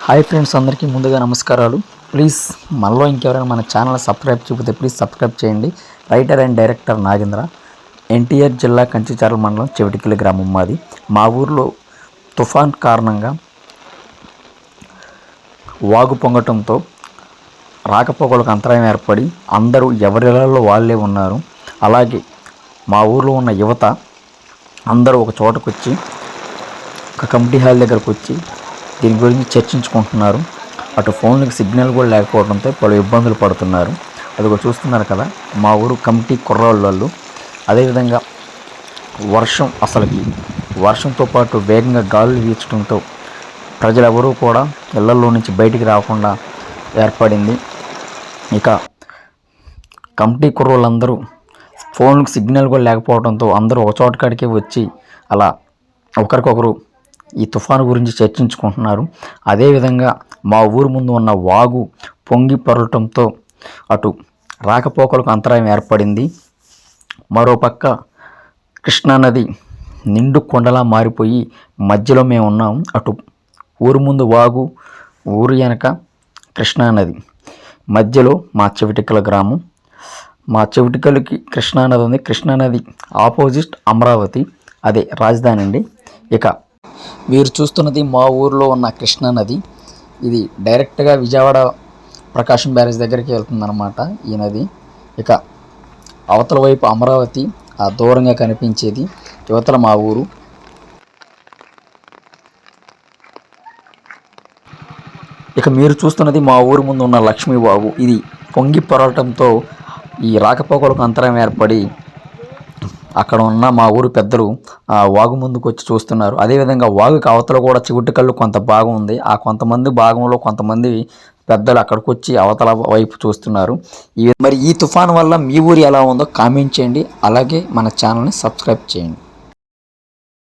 Hi friends అందరికీ ముందుగా నమస్కారాలు. ప్లీజ్ మనలో ఇంకెవరైనా మన ఛానల్ సబ్స్క్రైబ్ చూపితే ప్లీజ్ సబ్స్క్రైబ్ చేయండి. Writer and director Nagendra NTR జిల్లా కంచిచారల మండలం చెవిటికిల్లి గ్రామం మాది. మా ఊర్లో తుఫాన్ కారణంగా వాగు పొంగటంతో రాకపోకలకు అంతరాయం ఏర్పడి అందరూ ఎవరిలలో వాళ్ళే ఉన్నారు. అలాగే మా ఊర్లో ఉన్న యువత అందరూ ఒక చోటకు వచ్చి ఒక కమిటీ హాల్ దగ్గరకు వచ్చి దీని గురించి చర్చించుకుంటున్నారు. అటు ఫోన్లకు సిగ్నల్ కూడా లేకపోవడంతో పలు ఇబ్బందులు పడుతున్నారు. అది కూడా చూస్తున్నారు కదా మా ఊరు కమిటీ కుర్రోళ్ళు అదేవిధంగా వర్షం అసలుకి వర్షంతో పాటు వేగంగా గాలులు వీచడంతో ప్రజలెవరూ కూడా ఇళ్ళలో నుంచి బయటికి రాకుండా ఏర్పడింది. ఇక కమిటీ కుర్రోళ్ళందరూ ఫోన్కి సిగ్నల్ కూడా లేకపోవడంతో అందరూ ఒక చోట కాడికే వచ్చి అలా ఒకరికొకరు ఈ తుఫాను గురించి చర్చించుకుంటున్నారు. అదేవిధంగా మా ఊరు ముందు ఉన్న వాగు పొంగి పొరలటంతో అటు రాకపోకలకు అంతరాయం ఏర్పడింది. మరోపక్క కృష్ణానది నిండు కొండలా మారిపోయి మధ్యలో మేము ఉన్నాం. అటు ఊరు ముందు వాగు ఊరు వెనక కృష్ణానది మధ్యలో మా చెవిటికల గ్రామం. మా చెవిటికలకి కృష్ణానది ఉంది. కృష్ణానది ఆపోజిట్ అమరావతి. అదే రాజధాని అండి. ఇక మీరు చూస్తున్నది మా ఊర్లో ఉన్న కృష్ణా నది. ఇది డైరెక్ట్గా విజయవాడ ప్రకాశం బ్యారేజ్ దగ్గరికి వెళ్తుందన్నమాట ఈ నది. ఇక అవతల వైపు అమరావతి ఆ దూరంగా కనిపించేది యువతల మా ఊరు. ఇక మీరు చూస్తున్నది మా ఊరు ముందు ఉన్న లక్ష్మీబాబు. ఇది పొంగి పొరలటంతో ఈ రాకపోకలకు అంతరం ఏర్పడి అక్కడ ఉన్న మా ఊరు పెద్దలు ఆ వాగు ముందుకు వచ్చి చూస్తున్నారు. అదేవిధంగా వాగుకి అవతల కూడా చిగుట్టుకల్లు కొంత భాగం ఉంది. ఆ కొంతమంది భాగంలో కొంతమంది పెద్దలు అక్కడికి వచ్చి అవతల వైపు చూస్తున్నారు. ఈ మరి ఈ తుఫాన్ వల్ల మీ ఊరు ఎలా ఉందో కామెంట్ చేయండి. అలాగే మన ఛానల్ని సబ్స్క్రైబ్ చేయండి.